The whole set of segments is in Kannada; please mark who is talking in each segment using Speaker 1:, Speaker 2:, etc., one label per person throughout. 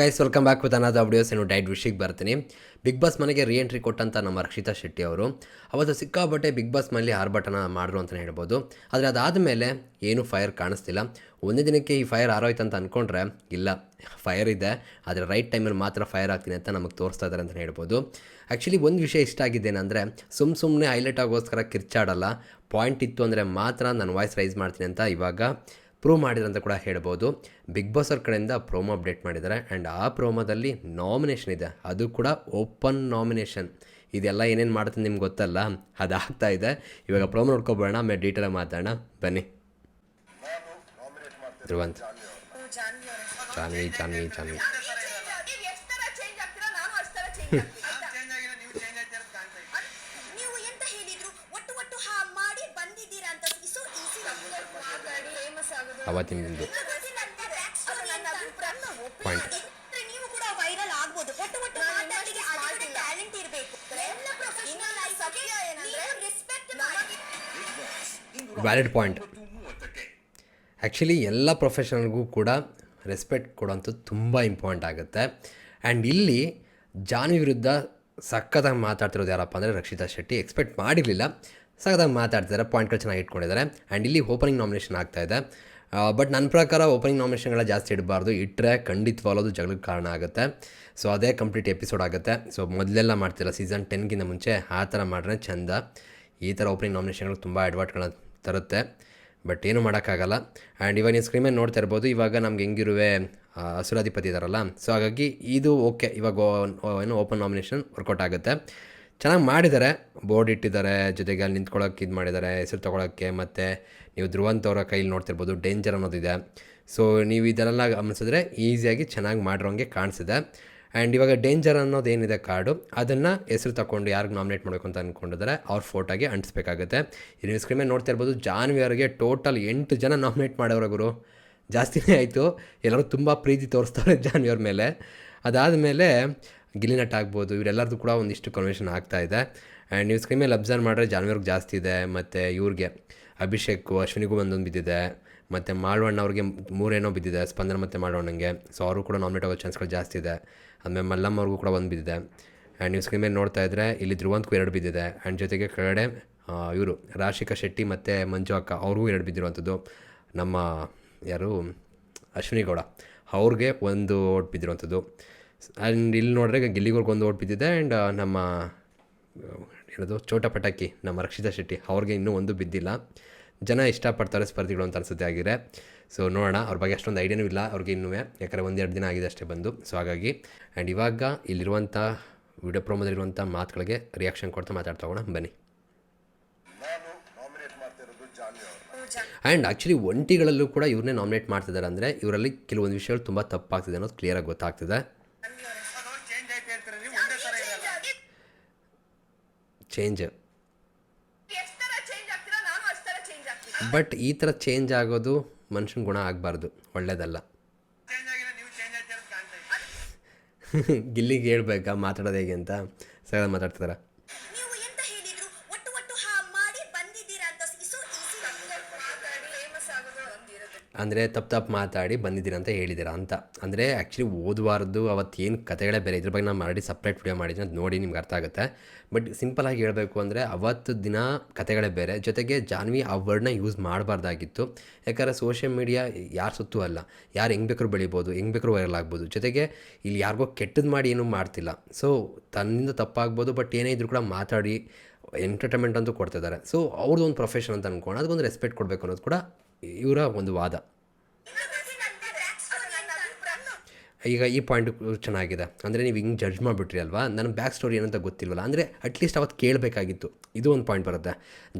Speaker 1: Guys welcome back with another videos ಏನು ಡೈಟ್ ವಿಷಯಕ್ಕೆ ಬರ್ತೀನಿ. ಬಿಗ್ ಬಾಸ್ ಮನೆಗೆ ರೀ ಎಂಟ್ರಿ ಕೊಟ್ಟಂತ ನಮ್ಮ ರಕ್ಷಿತಾ ಶೆಟ್ಟಿ ಅವರು. ಅವತ್ತು ಸಿಕ್ಕಾಬಟ್ಟೆ ಬಿಗ್ ಬಾಸ್ ಮನೆಯಲ್ಲಿ ಆರ್ಭಟನ ಮಾಡಿದ್ರು ಅಂತಲೇ ಹೇಳ್ಬೋದು. ಆದರೆ ಅದಾದಮೇಲೆ ಏನು ಫೈರ್ ಕಾಣಿಸ್ತಿಲ್ಲ. ಒಂದೇ ದಿನಕ್ಕೆ ಈ ಫೈರ್ ಆರೋಯ್ತು ಅಂತ ಅಂದ್ಕೊಂಡ್ರೆ ಇಲ್ಲ ಫೈರ್ ಇದೆ. ಆದರೆ ರೈಟ್ ಟೈಮಲ್ಲಿ ಮಾತ್ರ ಫೈರ್ ಆಗ್ತೀನಿ ಅಂತ ನಮಗೆ ತೋರಿಸ್ತಾ ಇದ್ದಾರೆ ಅಂತಲೇ ಹೇಳ್ಬೋದು. ಆ್ಯಕ್ಚುಲಿ ಒಂದು ವಿಷಯ ಇಷ್ಟ ಆಗಿದ್ದೇನೆಂದರೆ ಸುಮ್ಮ ಸುಮ್ಮನೆ ಹೈಲೈಟ್ ಆಗೋಸ್ಕರ ಕಿರ್ಚಾಡಲ್ಲ. ಪಾಯಿಂಟ್ ಇತ್ತು ಅಂದರೆ ಮಾತ್ರ ನಾನು ವಾಯ್ಸ್ ರೈಸ್ ಮಾಡ್ತೀನಿ ಅಂತ ಇವಾಗ ಪ್ರೂವ್ ಮಾಡಿದ್ರು ಅಂತ ಕೂಡ ಹೇಳ್ಬೋದು. ಬಿಗ್ ಬಾಸ್ ಅವ್ರ ಕಡೆಯಿಂದ ಪ್ರೋಮೋ ಅಪ್ಡೇಟ್ ಮಾಡಿದ್ದಾರೆ. ಆ್ಯಂಡ್ ಆ ಪ್ರೋಮೋದಲ್ಲಿ ನಾಮಿನೇಷನ್ ಇದೆ. ಅದು ಕೂಡ ಓಪನ್ ನಾಮಿನೇಷನ್. ಇದೆಲ್ಲ ಏನೇನು ಮಾಡುತ್ತೆ ನಿಮ್ಗೆ ಗೊತ್ತಲ್ಲ? ಅದಾಗ್ತಾ ಇದೆ. ಇವಾಗ ಪ್ರೋಮೋ ನೋಡ್ಕೊಬೋಣ. ಆಮೇಲೆ ಡೀಟೇಲ್ ಮಾತಾಡೋಣ. ಬನ್ನಿ. Dhruvanth Jahnavi Jahnavi Jahnavi.
Speaker 2: Respect point
Speaker 1: valid point actually ಎಲ್ಲ ಪ್ರೊಫೆಷನಲ್ಗೂ ಕೂಡ ರೆಸ್ಪೆಕ್ಟ್ ಕೊಡೋಂಥದ್ದು ತುಂಬ ಇಂಪಾರ್ಟೆಂಟ್ ಆಗುತ್ತೆ. ಆ್ಯಂಡ್ ಇಲ್ಲಿ ಜಾನ್ವಿ ವಿರುದ್ಧ ಸಖತ್ತಾಗಿ ಮಾತಾಡ್ತಿರೋದು ಯಾರಪ್ಪ ಅಂದರೆ ರಕ್ಷಿತಾ ಶೆಟ್ಟಿ. ಎಕ್ಸ್ಪೆಕ್ಟ್ ಮಾಡಿರಲಿಲ್ಲ. ಸಖತ್ತಾಗಿ ಮಾತಾಡ್ತಿದ್ದಾರೆ. ಪಾಯಿಂಟ್ಗಳು ಚೆನ್ನಾಗಿ ಇಟ್ಕೊಂಡಿದ್ದಾರೆ. ಆ್ಯಂಡ್ ಇಲ್ಲಿ ಓಪನಿಂಗ್ ನಾಮಿನೇಷನ್ ಆಗ್ತಾಯಿದೆ ಬಟ್ ನನ್ನ ಪ್ರಕಾರ ಓಪನಿಂಗ್ ನಾಮಿನೇಷನ್ಗಳ ಜಾಸ್ತಿ ಇಡಬಾರ್ದು. ಇಟ್ಟರೆ ಖಂಡಿತವಾಗ್ಲೂ ಅದು ಜಗಳಕ್ಕೆ ಕಾರಣ ಆಗುತ್ತೆ. ಸೊ ಅದೇ ಕಂಪ್ಲೀಟ್ ಎಪಿಸೋಡ್ ಆಗುತ್ತೆ. ಸೊ ಮೊದಲೆಲ್ಲ ಮಾಡ್ತಿಲ್ಲ ಸೀಸನ್ ಟೆನ್ಗಿಂತ ಮುಂಚೆ ಆ ಥರ ಮಾಡಿದ್ರೆ ಚೆಂದ. ಈ ಥರ ಓಪನಿಂಗ್ ನಾಮಿನೇಷನ್ಗಳು ತುಂಬ ಅಡ್ವಾಟ್ಗಳನ್ನ ತರುತ್ತೆ. ಬಟ್ ಏನು ಮಾಡೋಕ್ಕಾಗಲ್ಲ. ಆ್ಯಂಡ್ ಇವಾಗ ನೀವು ಸ್ಕ್ರೀನ್ ನೋಡ್ತಾ ಇರ್ಬೋದು. ಇವಾಗ ನಮ್ಗೆ ಹೆಂಗಿರುವೆ ಅಸುರಾಧಿಪತಿ ಇದಾರಲ್ಲ. ಸೊ ಹಾಗಾಗಿ ಇದು ಓಕೆ ಇವಾಗ ಏನು ಓಪನ್ ನಾಮಿನೇಷನ್ ವರ್ಕೌಟ್ ಆಗುತ್ತೆ. ಚೆನ್ನಾಗಿ ಮಾಡಿದ್ದಾರೆ ಬೋರ್ಡ್ ಇಟ್ಟಿದ್ದಾರೆ ಜೊತೆಗೆ ಅಲ್ಲಿ ನಿಂತ್ಕೊಳ್ಳೋಕೆ ಇದು ಮಾಡಿದ್ದಾರೆ ಹೆಸರು ತೊಗೊಳಕ್ಕೆ, ಮತ್ತು ನೀವು ಧ್ರುವಂತವರ ಕೈಲಿ ನೋಡ್ತಿರ್ಬೋದು, ಡೇಂಜರ್ ಅನ್ನೋದಿದೆ ಸೊ, ನೀವು ಇದನ್ನೆಲ್ಲ ಗಮನಿಸಿದ್ರೆ ಈಸಿಯಾಗಿ ಚೆನ್ನಾಗಿ ಮಾಡಿರೋಂಗೆ ಕಾಣಿಸಿದೆ. ಆ್ಯಂಡ್ ಇವಾಗ ಡೇಂಜರ್ ಅನ್ನೋದು ಏನಿದೆ ಕಾರ್ಡು, ಅದನ್ನು ಹೆಸರು ತಗೊಂಡು ಯಾರಿಗೆ ನಾಮಿನೇಟ್ ಮಾಡಬೇಕು ಅಂತ ಅಂದ್ಕೊಂಡಿದ್ದಾರೆ ಅವ್ರ ಫೋಟೋಗೆ ಅಂಟಿಸ್ಬೇಕಾಗುತ್ತೆ. ನೀವು ಸ್ಕ್ರೀನ್ ಮೇಲೆ ನೋಡ್ತಾ ಇರ್ಬೋದು ಟೋಟಲ್ ಎಂಟು ಜನ ನಾಮಿನೇಟ್ ಮಾಡೋರು ಗುರು. ಜಾಸ್ತಿನೇ ಆಯಿತು. ಎಲ್ಲರೂ ತುಂಬ ಪ್ರೀತಿ ತೋರಿಸ್ತಾರೆ ಜಾನ್ವಿ ಅವ್ರ ಮೇಲೆ. ಅದಾದಮೇಲೆ ಗಿಲ್ಲಿ ನಟ್ ಆಗ್ಬೋದು ಇವರೆಲ್ಲರದು ಕೂಡ ಒಂದಿಷ್ಟು ಕನ್ವೆನ್ಷನ್ ಇದೆ. ಆ್ಯಂಡ್ ನೀವು ಸ್ಕ್ರೀನ್ ಮೇಲೆ ಅಬ್ಸರ್ವ್ ಮಾಡಿದ್ರೆ ಜಾನ್ವಿ ಜಾಸ್ತಿ ಇದೆ, ಮತ್ತು ಇವ್ರಿಗೆ ಅಭಿಷೇಕು, ಅಶ್ವಿನಿಗೂ ಒಂದೊಂದು ಬಿದ್ದಿದೆ, ಮತ್ತು ಮಾಳ್ವಣ್ಣ ಅವ್ರಿಗೆ ಮೂರೇನೋ ಬಿದ್ದಿದೆ, ಸ್ಪಂದನ ಮತ್ತು ಮಾಡೋಣಂಗೆ ಸೊ ಅವರು ಕೂಡ ನಾಮಿನೇಟ್ ಆಗೋ ಚಾನ್ಸ್ಗಳು ಜಾಸ್ತಿ ಇದೆ. ಆಮೇಲೆ ಮಲ್ಲಮ್ಮ ಅವ್ರಿಗೂ ಕೂಡ ಒಂದು ಬಿದ್ದಿದೆ. ಆ್ಯಂಡ್ ನೀವು ಸ್ಕ್ರೀನ್ ಮೇಲೆ ನೋಡ್ತಾ ಇದ್ದರೆ ಇಲ್ಲಿ ಧ್ರುವಂತ್ಗೂ ಎರಡು ಬಿದ್ದಿದೆ. ಆ್ಯಂಡ್ ಜೊತೆಗೆ ಕೆಳಗಡೆ ಇವರು ರಾಶಿಕಾ ಶೆಟ್ಟಿ ಮತ್ತು ಮಂಜು ಅಕ್ಕ, ಅವ್ರಿಗೂ ಎರಡು ಬಿದ್ದಿರುವಂಥದ್ದು. ನಮ್ಮ ಯಾರು? ಅಶ್ವಿನಿ ಗೌಡ. ಅವ್ರಿಗೆ ಒಂದು ಓಟ್ ಬಿದ್ದಿರುವಂಥದ್ದು. ಆ್ಯಂಡ್ ಇಲ್ಲಿ ನೋಡಿದ್ರೆ ಗಿಲ್ಲಿಗೋರ್ಗೆ ಒಂದು ಓಟ್ ಬಿದ್ದಿದೆ ಆ್ಯಂಡ್ ನಮ್ಮ ಏನದು ಚೋಟ ಪಟಾಕಿ ನಮ್ಮ ರಕ್ಷಿತಾ ಶೆಟ್ಟಿ ಅವ್ರಿಗೆ ಇನ್ನೂ ಒಂದು ಬಿದ್ದಿಲ್ಲ. ಜನ ಇಷ್ಟಪಡ್ತಾರೆ ಸ್ಪರ್ಧಿಗಳು ಅಂತ ಅನಿಸುತ್ತೆ ಆಗಿದೆ ಸೊ ನೋಡೋಣ, ಅವ್ರ ಬಗ್ಗೆ ಅಷ್ಟೊಂದು ಐಡಿಯಾನೂ ಇಲ್ಲ, ಅವ್ರಿಗೆ ಇನ್ನೂ ಯಾಕಂದರೆ ಒಂದೆರಡು ದಿನ ಆಗಿದೆ ಅಷ್ಟೇ ಬಂದು. ಸೊ ಹಾಗಾಗಿ ಆ್ಯಂಡ್ ಇವಾಗ ಇಲ್ಲಿರುವಂಥ ವಿಡಿಯೋ ಪ್ರೋಮೋದಲ್ಲಿರುವಂಥ ಮಾತುಗಳಿಗೆ ರಿಯಾಕ್ಷನ್ ಕೊಡ್ತಾ ಮಾತಾಡ್ತಾ ಹೋಗೋಣ, ಬನ್ನಿ. ಆ್ಯಂಡ್ ಆ್ಯಕ್ಚುಲಿ ಒಂಟಿಗಳಲ್ಲೂ ಕೂಡ ಇವ್ರನ್ನೇ ನಾಮಿನೇಟ್ ಮಾಡ್ತಿದ್ದಾರೆ ಅಂದರೆ, ಇವರಲ್ಲಿ ಕೆಲವೊಂದು ವಿಷಯಗಳು ತುಂಬ ತಪ್ಪಾಗ್ತಿದೆ ಅನ್ನೋದು ಕ್ಲಿಯರಾಗಿ ಗೊತ್ತಾಗ್ತಿದೆ.
Speaker 3: ಚೇಂಜ್
Speaker 1: ಬಟ್ ಈ ಥರ ಚೇಂಜ್ ಆಗೋದು ಮನುಷ್ಯನ ಗುಣ ಆಗಬಾರ್ದು, ಒಳ್ಳೇದಲ್ಲ. ಗಿಲ್ಲಿಗೆ ಹೇಳ್ಬೇಕಾ, ಮಾತಾಡೋದು ಹೇಗೆ ಅಂತ? ಸರಿ ಮಾತಾಡ್ತಿದ್ದಾರೆ ಅಂದರೆ ತಪ್ಪು ತಪ್ಪು ಮಾತಾಡಿ ಬಂದಿದ್ದೀರಾ ಅಂತ ಹೇಳಿದ್ದೀರಾ ಅಂತ. ಅಂದರೆ ಆ್ಯಕ್ಚುಲಿ ಓದಬಾರ್ದು ಅವತ್ತು ಏನು ಕತೆಗಳೇ ಬೇರೆ ಇದ್ರ ಬಗ್ಗೆ ನಾನು ಮಾಡಿ ಸಪ್ರೇಟ್ ವಿಡಿಯೋ ಮಾಡಿದ್ದೀನಿ ಅದು ನೋಡಿ ನಿಮ್ಗೆ ಅರ್ಥ ಆಗುತ್ತೆ. ಬಟ್ ಸಿಂಪಲಾಗಿ ಹೇಳಬೇಕು ಅಂದರೆ ಅವತ್ತು ದಿನ ಕಥೆಗಳೇ ಬೇರೆ. ಜೊತೆಗೆ ಜಾನ್ವಿ ಆ ವರ್ಡ್ನ ಯೂಸ್ ಮಾಡಬಾರ್ದಾಗಿತ್ತು. ಯಾಕಂದರೆ ಸೋಷಿಯಲ್ ಮೀಡಿಯಾ ಯಾರು ಸುತ್ತೂ ಅಲ್ಲ. ಯಾರು ಹೆಂಗೆ ಬೇಕಾದ್ರೂ ಬೆಳಿಬೋದು, ಹೆಂಗೆ ಬೇಕಾದ್ರೂ ವೈರಲ್ ಆಗ್ಬೋದು. ಜೊತೆಗೆ ಇಲ್ಲಿ ಯಾರಿಗೋ ಕೆಟ್ಟದ್ದು ಮಾಡಿ ಏನೂ ಮಾಡ್ತಿಲ್ಲ. ಸೊ ತನ್ನಿಂದ ತಪ್ಪಾಗ್ಬೋದು ಬಟ್ ಏನೇ ಇದ್ರೂ ಕೂಡ ಮಾತಾಡಿ ಎಂಟರ್ಟೈನ್ಮೆಂಟ್ ಅಂತೂ ಕೊಡ್ತಿದ್ದಾರೆ. ಸೊ ಅವ್ರದ್ದು ಒಂದು ಪ್ರೊಫೆಷನ್ ಅಂತ ಅಂದ್ಕೊಂಡು ಅದಕ್ಕೊಂದು ರೆಸ್ಪೆಕ್ಟ್ ಕೊಡಬೇಕು ಅನ್ನೋದು ಕೂಡ ಇವರ ಒಂದು ವಾದ. ಈಗ ಈ ಪಾಯಿಂಟ್ ಚೆನ್ನಾಗಿದೆ. ಅಂದರೆ ನೀವು ಹಿಂಗೆ ಜಡ್ಜ್ ಮಾಡಿಬಿಟ್ರಿ ಅಲ್ವಾ? ನನ್ನ ಬ್ಯಾಕ್ ಸ್ಟೋರಿ ಏನಂತ ಗೊತ್ತಿಲ್ವಲ್ಲ? ಅಂದರೆ ಅಟ್ಲೀಸ್ಟ್ ಅವತ್ತು ಕೇಳಬೇಕಾಗಿತ್ತು. ಇದು ಒಂದು ಪಾಯಿಂಟ್ ಬರುತ್ತೆ.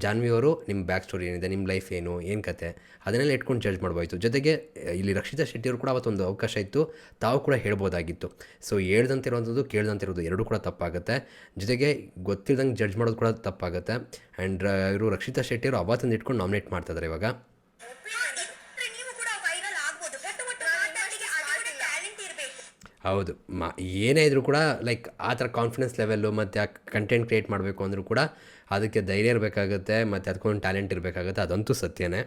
Speaker 1: ಜಾನ್ವಿ ಅವರು ನಿಮ್ಮ ಬ್ಯಾಕ್ ಸ್ಟೋರಿ ಏನಿದೆ? ನಿಮ್ಮ ಲೈಫ್ ಏನು? ಏನು ಕತೆ? ಅದನ್ನೆಲ್ಲ ಇಟ್ಕೊಂಡು ಜಡ್ಜ್ ಮಾಡ್ಬೋಯ್ತು. ಜೊತೆಗೆ ಇಲ್ಲಿ ರಕ್ಷಿತಾ ಶೆಟ್ಟಿಯವರು ಕೂಡ ಅವತ್ತೊಂದು ಅವಕಾಶ ಇತ್ತು. ತಾವು ಕೂಡ ಹೇಳ್ಬೋದಾಗಿತ್ತು. ಸೊ ಹೇಳ್ದಂತೆ ಇರೋವಂಥದ್ದು ಕೇಳ್ದಂತೆ ಇರೋದು ಎರಡೂ ಕೂಡ ತಪ್ಪಾಗುತ್ತೆ. ಜೊತೆಗೆ ಗೊತ್ತಿಲ್ದಂಗೆ ಜಡ್ಜ್ ಮಾಡೋದು ಕೂಡ ತಪ್ಪಾಗುತ್ತೆ. ಆ್ಯಂಡ್ ಇವರು ರಕ್ಷಿತಾ ಶೆಟ್ಟಿಯವರು ಅವತ್ತೊಂದು ಇಟ್ಕೊಂಡು ನಾಮಿನೇಟ್ ಮಾಡ್ತಾಯಿದ್ದಾರೆ ಇವಾಗ
Speaker 2: ನೀವು ಕೂಡ ವೈರಲ್ ಆಗ್ಬೋದು ಒಟ್ಟು ಒಟ್ಟು ಮಾತಾಡಿಗೆ ಅದಕ್ಕೆ ಟ್ಯಾಲೆಂಟ್ ಇರಬೇಕು
Speaker 1: ಹೌದು. ಮ, ಏನೇ ಇದ್ರೂ ಕೂಡ ಲೈಕ್ ಆ ಥರ ಕಾನ್ಫಿಡೆನ್ಸ್ ಲೆವೆಲ್ಲು ಮತ್ತು ಆ ಕಂಟೆಂಟ್ ಕ್ರಿಯೇಟ್ ಮಾಡಬೇಕು ಅಂದರೂ ಕೂಡ ಅದಕ್ಕೆ ಧೈರ್ಯ ಇರಬೇಕಾಗುತ್ತೆ, ಮತ್ತು ಅದಕ್ಕೊಂದು ಟ್ಯಾಲೆಂಟ್ ಇರಬೇಕಾಗುತ್ತೆ. ಅದಂತೂ ಸತ್ಯನೇ.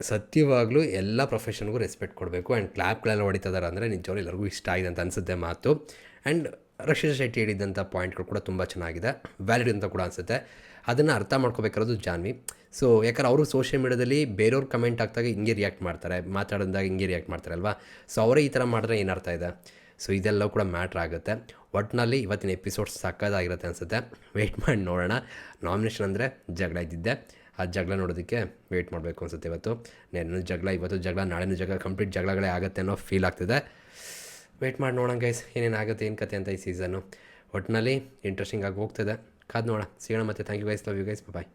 Speaker 1: ಸತ್ಯವಾಗಲೂ ಎಲ್ಲ ಪ್ರೊಫೆಷನ್ಗೂ ರೆಸ್ಪೆಕ್ಟ್ ಕೊಡಬೇಕು. ಆ್ಯಂಡ್ ಕ್ಲಾಪ್ಗಳೆಲ್ಲ ಹೊಡಿತಿದ್ದಾರೆ ಅಂದರೆ ನಿಜವಾಗ್ಲೂ ಎಲ್ಲರಿಗೂ ಇಷ್ಟ ಆಗಿದೆ ಅಂತ ಅನಿಸುತ್ತೆ ಮಾತು. ಆ್ಯಂಡ್ ರಕ್ಷಿತಾ ಶೆಟ್ಟಿ ಹೇಳಿದಂಥ ಪಾಯಿಂಟ್ಗಳು ಕೂಡ ತುಂಬ ಚೆನ್ನಾಗಿದೆ. ವ್ಯಾಲಿಡ್ ಅಂತ ಕೂಡ ಅನಿಸುತ್ತೆ. ಅದನ್ನು ಅರ್ಥ ಮಾಡ್ಕೋಬೇಕಾರೋದು ಜಾನ್ವಿ. ಸೊ ಯಾಕಂದ್ರೆ ಅವರು ಸೋಷಿಯಲ್ ಮೀಡ್ಯಾದಲ್ಲಿ ಬೇರೆಯವ್ರು ಕಮೆಂಟ್ ಹಾಕ್ದಾಗ ಹಿಂಗೆ ರಿಯಾಕ್ಟ್ ಮಾಡ್ತಾರೆ, ಮಾತಾಡಿದಾಗ ಹಿಂಗೆ ರಿಯಾಕ್ಟ್ ಮಾಡ್ತಾರೆ ಅಲ್ವಾ? ಸೊ ಅವರೇ ಈ ಥರ ಮಾಡಿದ್ರೆ ಏನರ್ಥ ಇದೆ? ಸೊ ಇದೆಲ್ಲವೂ ಕೂಡ ಮ್ಯಾಟ್ರ್ ಆಗುತ್ತೆ. ಒಟ್ಟಿನಲ್ಲಿ ಇವತ್ತಿನ ಎಪಿಸೋಡ್ಸ್ ಸಕ್ಕದಾಗಿರುತ್ತೆ ಅನಿಸುತ್ತೆ. ವೆಯ್ಟ್ ಮಾಡಿ ನೋಡೋಣ. ನಾಮಿನೇಷನ್ ಅಂದರೆ ಜಗಳ ಇದ್ದಿದ್ದೆ. ಆ ಜಗಳ ನೋಡೋದಕ್ಕೆ ವೆಯ್ಟ್ ಮಾಡಬೇಕು ಅನಿಸುತ್ತೆ ಇವತ್ತು. ನೆನ್ನೆ ಜಗಳ, ಇವತ್ತು ಜಗಳ, ನಾಳೆನೂ ಜಗಳ ಕಂಪ್ಲೀಟ್ ಜಗಳಗಳೇ ಆಗುತ್ತೆ ಅನ್ನೋ ಫೀಲ್ ಆಗ್ತಿದೆ. ವೆಯ್ಟ್ ಮಾಡಿ ನೋಡೋಣ ಗೈಸ್ ಏನೇನು ಆಗುತ್ತೆ, ಏನು ಕತೆ ಅಂತ ಈ ಸೀಸನ್ನು ಒಟ್ಟಿನಲ್ಲಿ ಇಂಟ್ರೆಸ್ಟಿಂಗ್ ಆಗಿ ಹೋಗ್ತದೆ. ಕಾದು ನೋಡೋಣ. ಸಿಗೋಣ ಮತ್ತು. Thank you guys love you guys bye